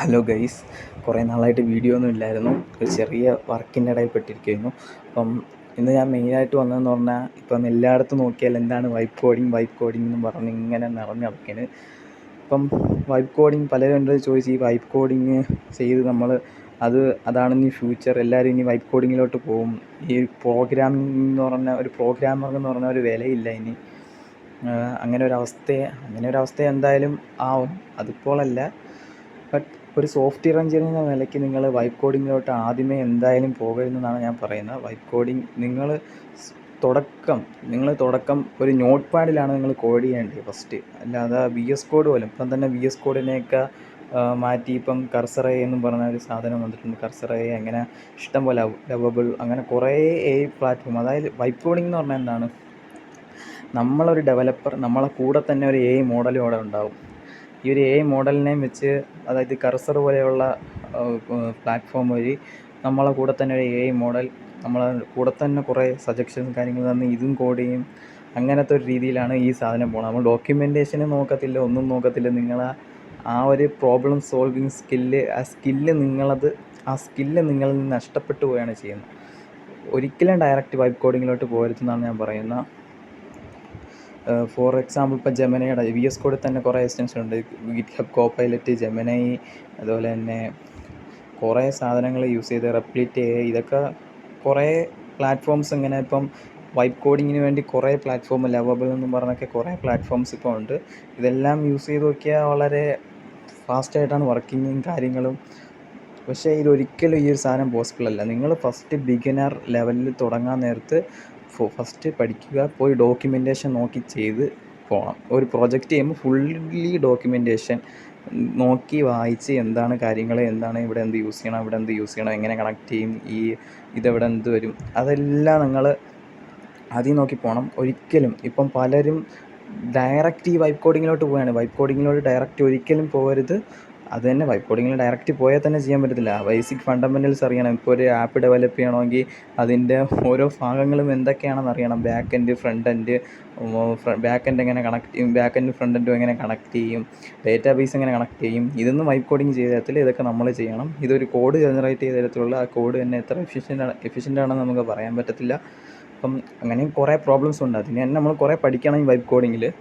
Hello guys കുറേ നാളായിട്ട് video ഒന്നും ഇല്ലായിരുന്നു. ഒരു ചെറിയ വർക്കിന്റെ ഇടയിൽ പെട്ടിരിക്കുകയായിരുന്നു. അപ്പം ഇന്ന് ഞാൻ മെയിനായിട്ട് വന്നതെന്ന് പറഞ്ഞാൽ ഇപ്പം എല്ലായിടത്തും നോക്കിയാൽ എന്താണ് വൈപ്പ് കോഡിങ് വൈപ്പ് കോഡിങ് എന്ന് പറഞ്ഞ് ഇങ്ങനെ നിറഞ്ഞു നടക്കുകയാണ് ഇപ്പം വൈപ്പ് കോഡിങ് പലരും എന്റെ ചോദിച്ച് ഈ വൈപ്പ് കോഡിങ് ചെയ്ത് നമ്മൾ അത് അതാണ് ഇനി ഫ്യൂച്ചർ എല്ലാവരും ഇനി വൈപ്പ് കോഡിങ്ങിലോട്ട് പോകും. ഈ പ്രോഗ്രാമിംഗ് എന്ന് പറഞ്ഞ ഒരു പ്രോഗ്രാമർ എന്ന് പറഞ്ഞ ഒരു വിലയില്ല ഇനി. അങ്ങനെ ഒരു അവസ്ഥയെ അങ്ങനെ ഒരു എന്തായാലും ആവും. അതിപ്പോഴല്ല ബട്ട് ഒരു സോഫ്റ്റ്വെയർ എഞ്ചിനീയർ എന്ന നിലയ്ക്ക് നിങ്ങൾ വൈബ് കോഡിങ്ങിലോട്ട് ആദ്യമേ എന്തായാലും പോകരുതെന്നാണ് ഞാൻ പറയുന്നത്. വൈബ് കോഡിങ് നിങ്ങൾ തുടക്കം നിങ്ങൾ തുടക്കം ഒരു നോട്ട് പാഡിലാണ് നിങ്ങൾ കോഡ് ചെയ്യേണ്ടത് ഫസ്റ്റ് അല്ലാതെ വി എസ് കോഡ് പോലും ഇപ്പം തന്നെ വി എസ് കോഡിനെയൊക്കെ മാറ്റി ഇപ്പം കർസറേ എന്ന് പറഞ്ഞ ഒരു സാധനം വന്നിട്ടുണ്ട്. കർസറേ അങ്ങനെ ഇഷ്ടം പോലെ ലവബിൾ അങ്ങനെ കുറേ എ പ്ലാറ്റ്ഫോം അതായത് വൈപ്പ് കോഡിംഗ് എന്ന് പറഞ്ഞാൽ എന്താണ്? നമ്മളൊരു ഡെവലപ്പർ നമ്മളെ കൂടെ തന്നെ ഒരു എ മോഡലും അവിടെ ഉണ്ടാവും. ഈ ഒരു എ മോഡലിനെയും വെച്ച് അതായത് കർസർ പോലെയുള്ള പ്ലാറ്റ്ഫോം വഴി നമ്മളെ കൂടെ തന്നെ ഒരു എ മോഡൽ നമ്മളെ കൂടെ തന്നെ കുറേ സജഷൻസ് കാര്യങ്ങൾ തന്ന് ഇതും കോഡ് ചെയ്യും. അങ്ങനത്തെ ഒരു രീതിയിലാണ് ഈ സാധനം പോകുന്നത് നമ്മൾ ഡോക്യുമെന്റേഷന് നോക്കത്തില്ല ഒന്നും നോക്കത്തില്ല. നിങ്ങൾ ആ ഒരു പ്രോബ്ലം സോൾവിങ് സ്കില്ല് ആ സ്കില്ല് നിങ്ങളത് ആ സ്കില്ല് നിങ്ങളിൽ നിന്ന് നഷ്ടപ്പെട്ടു പോവുകയാണ് ചെയ്യുന്നത്. ഒരിക്കലും ഡയറക്റ്റ് വൈബ് കോഡിങ്ങിലോട്ട് പോകരുതെന്നാണ് ഞാൻ പറയുന്നത്. ഫോർ എക്സാമ്പിൾ ഇപ്പോൾ ജെമനയുടെ വി എസ് കോഡിൽ തന്നെ കുറേ എക്സ്റ്റൻഷൻ ഉണ്ട്. GitHub Copilot Gemini അതുപോലെ തന്നെ കുറേ സാധനങ്ങൾ യൂസ് ചെയ്ത് റെപ്ലിറ്റ് ഇതൊക്കെ കുറേ പ്ലാറ്റ്ഫോംസ് ഇങ്ങനെ ഇപ്പം വൈബ് കോഡിങ്ങിന് വേണ്ടി കുറേ പ്ലാറ്റ്ഫോം ലവബിൾ എന്ന് പറഞ്ഞൊക്കെ കുറേ പ്ലാറ്റ്ഫോംസ് ഇപ്പോൾ ഉണ്ട്. ഇതെല്ലാം യൂസ് ചെയ്ത് നോക്കിയാൽ വളരെ ഫാസ്റ്റായിട്ടാണ് വർക്കിങ്ങും കാര്യങ്ങളും. പക്ഷേ ഇതൊരിക്കലും ഈ ഒരു സാധനം പോസിബിൾ അല്ല. നിങ്ങൾ ഫസ്റ്റ് ബിഗിനർ ലെവലിൽ തുടങ്ങാൻ നേരത്ത് ഫസ്റ്റ് പഠിക്കുക പോയി ഡോക്യുമെന്റേഷൻ നോക്കി ചെയ്ത് പോകണം ഒരു പ്രോജക്റ്റ് ചെയ്യുമ്പോൾ ഫുള്ളി ഡോക്യുമെന്റേഷൻ നോക്കി വായിച്ച് എന്താണ് കാര്യങ്ങൾ എന്താണ് ഇവിടെ എന്ത് യൂസ് ചെയ്യണം ഇവിടെ എന്ത് യൂസ് ചെയ്യണം എങ്ങനെ കണക്ട് ചെയ്യും ഈ ഇതെവിടെ എന്ത് വരും അതെല്ലാം നിങ്ങൾ ആദ്യം നോക്കി പോകണം ഒരിക്കലും ഇപ്പം പലരും ഡയറക്റ്റ് ഈ വൈപ്പ് കോഡിങ്ങിലോട്ട് പോവുകയാണ്. വൈപ്പ് കോഡിങ്ങിലോട്ട് ഡയറക്റ്റ് ഒരിക്കലും പോകരുത് അത് തന്നെ വൈപ്പ് കോഡിങ്ങിൽ ഡയറക്റ്റ് പോയാൽ തന്നെ ചെയ്യാൻ പറ്റത്തില്ല. ബേസിക് ഫണ്ടമെന്റൽസ് അറിയണം. ഇപ്പോൾ ഒരു ആപ്പ് ഡെവലപ്പ് ചെയ്യണമെങ്കിൽ അതിന്റെ ഓരോ ഭാഗങ്ങളും എന്തൊക്കെയാണെന്ന് അറിയണം. Back end front end back end എങ്ങനെ കണക്ട് ചെയ്യും? ബാക്ക് എൻഡ് ഫ്രണ്ട് എൻഡും എങ്ങനെ കണക്ട് ചെയ്യും? ഡേറ്റാ ബേസ് എങ്ങനെ കണക്ട് ചെയ്യും? ഇതൊന്നും വൈബ് കോഡിങ് ചെയ്ത തരത്തിൽ ഇതൊക്കെ നമ്മൾ ചെയ്യണം. ഇതൊരു കോഡ് ജനറേറ്റ് ചെയ്ത തരത്തിലുള്ള ആ കോഡ് തന്നെ എത്ര എഫിഷ്യന്റ് ആണ് എഫിഷ്യന്റ് ആണെന്ന് നമുക്ക് പറയാൻ പറ്റത്തില്ല. അപ്പം അങ്ങനെയും കുറേ പ്രോബ്ലംസ് ഉണ്ട്. അതിന് തന്നെ നമ്മൾ കുറേ പഠിക്കണം ഈ വൈപ്പ് കോഡിങ്ങിൽ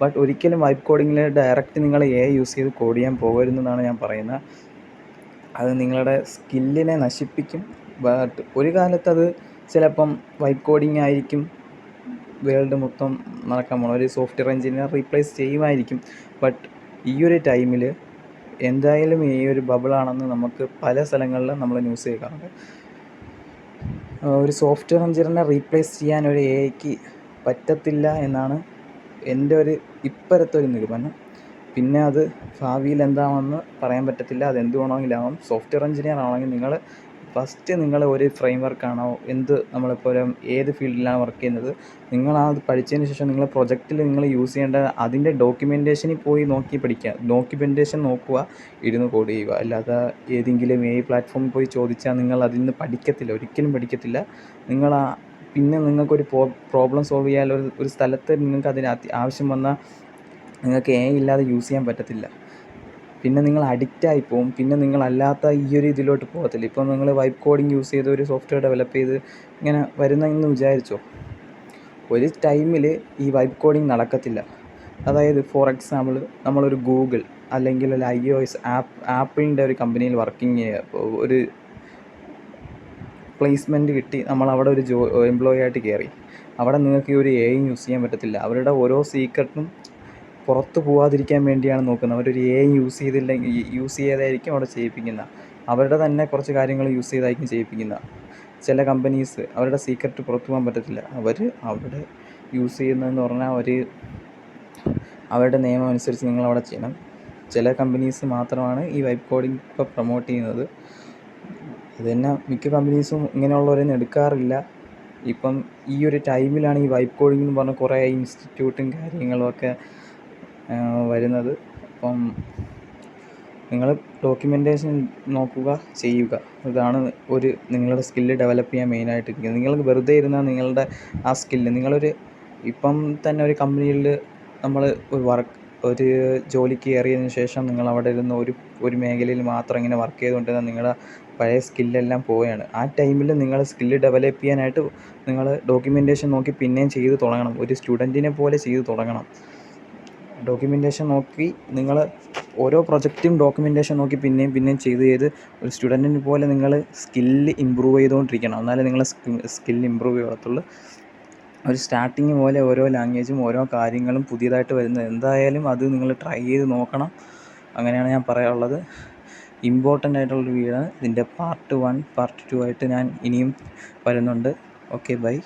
ബട്ട് ഒരിക്കലും വൈബ് കോഡിങ്ങിൽ ഡയറക്റ്റ് നിങ്ങൾ എ യൂസ് ചെയ്ത് കോഡ് ചെയ്യാൻ പോകരുതെന്നാണ് ഞാൻ പറയുന്നത്. അത് നിങ്ങളുടെ സ്കില്ലിനെ നശിപ്പിക്കും. ബട്ട് ഒരു കാലത്ത് അത് ചിലപ്പം വൈബ് കോഡിങ് ആയിരിക്കും. വേൾഡ് മൊത്തം നടക്കാൻ പോകണം ഒരു സോഫ്റ്റ്വെയർ എഞ്ചിനീയർ റീപ്ലേസ് ചെയ്യുമായിരിക്കും. ബട്ട് ഈ ഒരു ടൈമിൽ എന്തായാലും ഈ ഒരു ബബിളാണെന്ന് നമുക്ക് പല സ്ഥലങ്ങളിലും നമ്മൾ ന്യൂസ് കേൾക്കാറുണ്ട്. ഒരു സോഫ്റ്റ്വെയർ എഞ്ചിനീയറിനെ റീപ്ലേസ് ചെയ്യാൻ ഒരു എ പറ്റത്തില്ല എന്നാണ് എന്റെ ഒരു ഇപ്പോഴത്തെ ഒരു നിഗമനം പിന്നെ അത് ഭാവിയിൽ എന്താണെന്ന് പറയാൻ പറ്റത്തില്ല. അത് എന്ത് വേണമെങ്കിലും സോഫ്റ്റ്വെയർ എഞ്ചിനീയർ ആണെങ്കിൽ നിങ്ങൾ ഫസ്റ്റ് നിങ്ങൾ ഒരു ഫ്രെയിം വർക്കാണോ എന്ത് നമ്മളിപ്പോൾ ഏത് ഫീൽഡിലാണ് വർക്ക് ചെയ്യുന്നത്? നിങ്ങൾ ആ പഠിച്ചതിന് ശേഷം നിങ്ങൾ പ്രൊജക്റ്റിൽ നിങ്ങൾ യൂസ് ചെയ്യേണ്ട അതിന്റെ ഡോക്യുമെന്റേഷനിൽ പോയി നോക്കി പഠിക്കുക. ഡോക്യുമെന്റേഷൻ നോക്കുക. ഇരുന്ന് കോഡ് ചെയ്യുക. അല്ലാതെ ഏതെങ്കിലും എ പ്ലാറ്റ്ഫോമിൽ പോയി ചോദിച്ചാൽ നിങ്ങൾ അതിൽ നിന്ന് പഠിക്കത്തില്ല. ഒരിക്കലും പഠിക്കത്തില്ല. നിങ്ങൾ ആ പിന്നെ നിങ്ങൾക്കൊരു പ്രോബ്ലം സോൾവ് ചെയ്യാൻ ഒരു ഒരു സ്ഥലത്ത് നിങ്ങൾക്ക് അതിന് ആവശ്യം വന്നാൽ നിങ്ങൾക്ക് എ ഇല്ലാതെ യൂസ് ചെയ്യാൻ പറ്റത്തില്ല. പിന്നെ നിങ്ങൾ അഡിക്റ്റ് ആയി പോകും പിന്നെ നിങ്ങളല്ലാത്ത ഈ ഒരു ഇതിലോട്ട് പോകത്തില്ല. ഇപ്പോൾ നിങ്ങൾ വൈബ് കോഡിങ് യൂസ് ചെയ്ത് ഒരു സോഫ്റ്റ്വെയർ ഡെവലപ്പ് ചെയ്ത് ഇങ്ങനെ വരുന്നെന്ന് വിചാരിച്ചോ? ഒരു ടൈമിൽ ഈ വൈബ് കോഡിങ് നടക്കത്തില്ല. അതായത് ഫോർ എക്സാമ്പിൾ നമ്മളൊരു ഗൂഗിൾ അല്ലെങ്കിൽ ഒരു ഐ ഒ എസ് ആപ്പ് ആപ്പിളിന്റെ ഒരു കമ്പനിയിൽ വർക്കിംഗ് ഒരു പ്ലേസ്മെന്റ് കിട്ടി നമ്മൾ അവിടെ ഒരു ജോ എംപ്ലോയി ആയിട്ട് കയറി അവിടെ നിങ്ങൾക്ക് ഈ ഒരു എ യൂസ് ചെയ്യാൻ പറ്റത്തില്ല. അവരുടെ ഓരോ സീക്രട്ടും പുറത്ത് പോവാതിരിക്കാൻ വേണ്ടിയാണ് നോക്കുന്നത്. അവരൊരു എ യൂസ് ചെയ്തില്ലെങ്കിൽ യൂസ് ചെയ്തായിരിക്കും അവിടെ ചെയ്യിപ്പിക്കുന്നത് അവരുടെ തന്നെ കുറച്ച് കാര്യങ്ങൾ യൂസ് ചെയ്തായിരിക്കും ചെയ്യിപ്പിക്കുന്നത് ചില കമ്പനീസ് അവരുടെ സീക്രട്ട് പുറത്തു പോകാൻ പറ്റത്തില്ല. അവർ അവിടെ യൂസ് ചെയ്യുന്നതെന്ന് പറഞ്ഞാൽ അവർ അവരുടെ നിയമം അനുസരിച്ച് നിങ്ങൾ അവിടെ ചെയ്യണം. ചില കമ്പനീസ് മാത്രമാണ് ഈ വൈബ് കോഡിംഗ് ഇപ്പോൾ പ്രൊമോട്ട് ചെയ്യുന്നത്. അത് തന്നെ മിക്ക കമ്പനീസും ഇങ്ങനെയുള്ളവരൊന്നും എടുക്കാറില്ല. ഇപ്പം ഈ ഒരു ടൈമിലാണ് ഈ വൈബ് കോഡിംഗ് എന്ന് പറഞ്ഞ കുറേ ഇൻസ്റ്റിറ്റ്യൂട്ടും കാര്യങ്ങളുമൊക്കെ വരുന്നത്. അപ്പം നിങ്ങൾ ഡോക്യുമെന്റേഷൻ നോക്കുക ചെയ്യുക. ഇതാണ് ഒരു നിങ്ങളുടെ സ്കില്ല് ഡെവലപ്പ് ചെയ്യാൻ മെയിനായിട്ട് ഇരിക്കുന്നത് നിങ്ങൾ വെറുതെ ഇരുന്നാൽ നിങ്ങളുടെ ആ സ്കില്ല് നിങ്ങളൊരു ഇപ്പം തന്നെ ഒരു കമ്പനിയിൽ നമ്മൾ ഒരു വർക്ക് ഒരു ജോലിക്ക് കയറിയതിന് ശേഷം നിങ്ങൾ അവിടെ ഇരുന്ന് ഒരു ഒരു മേഖലയിൽ മാത്രം ഇങ്ങനെ വർക്ക് ചെയ്തുകൊണ്ടിരുന്നാൽ നിങ്ങളുടെ പഴയ സ്കില്ലെല്ലാം പോവുകയാണ്. ആ ടൈമിൽ നിങ്ങൾ സ്കില്ല് ഡെവലപ്പ് ചെയ്യാനായിട്ട് നിങ്ങൾ ഡോക്യുമെന്റേഷൻ നോക്കി പിന്നെയും ചെയ്ത് തുടങ്ങണം. ഒരു സ്റ്റുഡന്റിനെ പോലെ ചെയ്ത് തുടങ്ങണം. ഡോക്യുമെന്റേഷൻ നോക്കി നിങ്ങൾ ഓരോ പ്രൊജക്റ്റും ഡോക്യുമെന്റേഷൻ നോക്കി പിന്നെയും പിന്നെയും ചെയ്ത് ചെയ്ത് ഒരു സ്റ്റുഡന്റിനെ പോലെ നിങ്ങൾ സ്കില്ല് ഇമ്പ്രൂവ് ചെയ്തുകൊണ്ടിരിക്കണം. എന്നാലേ നിങ്ങളെ സ്കില്ല് ഇമ്പ്രൂവ് ചെയ്യത്തുള്ളൂ. ഒരു സ്റ്റാർട്ടിങ് പോലെ ഓരോ ലാംഗ്വേജും ഓരോ കാര്യങ്ങളും പുതിയതായിട്ട് വരുന്നത്. എന്തായാലും അത് നിങ്ങൾ ട്രൈ ചെയ്ത് നോക്കണം. അങ്ങനെയാണ് ഞാൻ പറയാനുള്ളത്. ഇമ്പോർട്ടന്റ് ആയിട്ടുള്ളൊരു വീഡിയോ ഇതിന്റെ പാർട്ട് വൺ പാർട്ട് ടു ആയിട്ട് ഞാൻ ഇനിയും വരുന്നുണ്ട്. Okay bye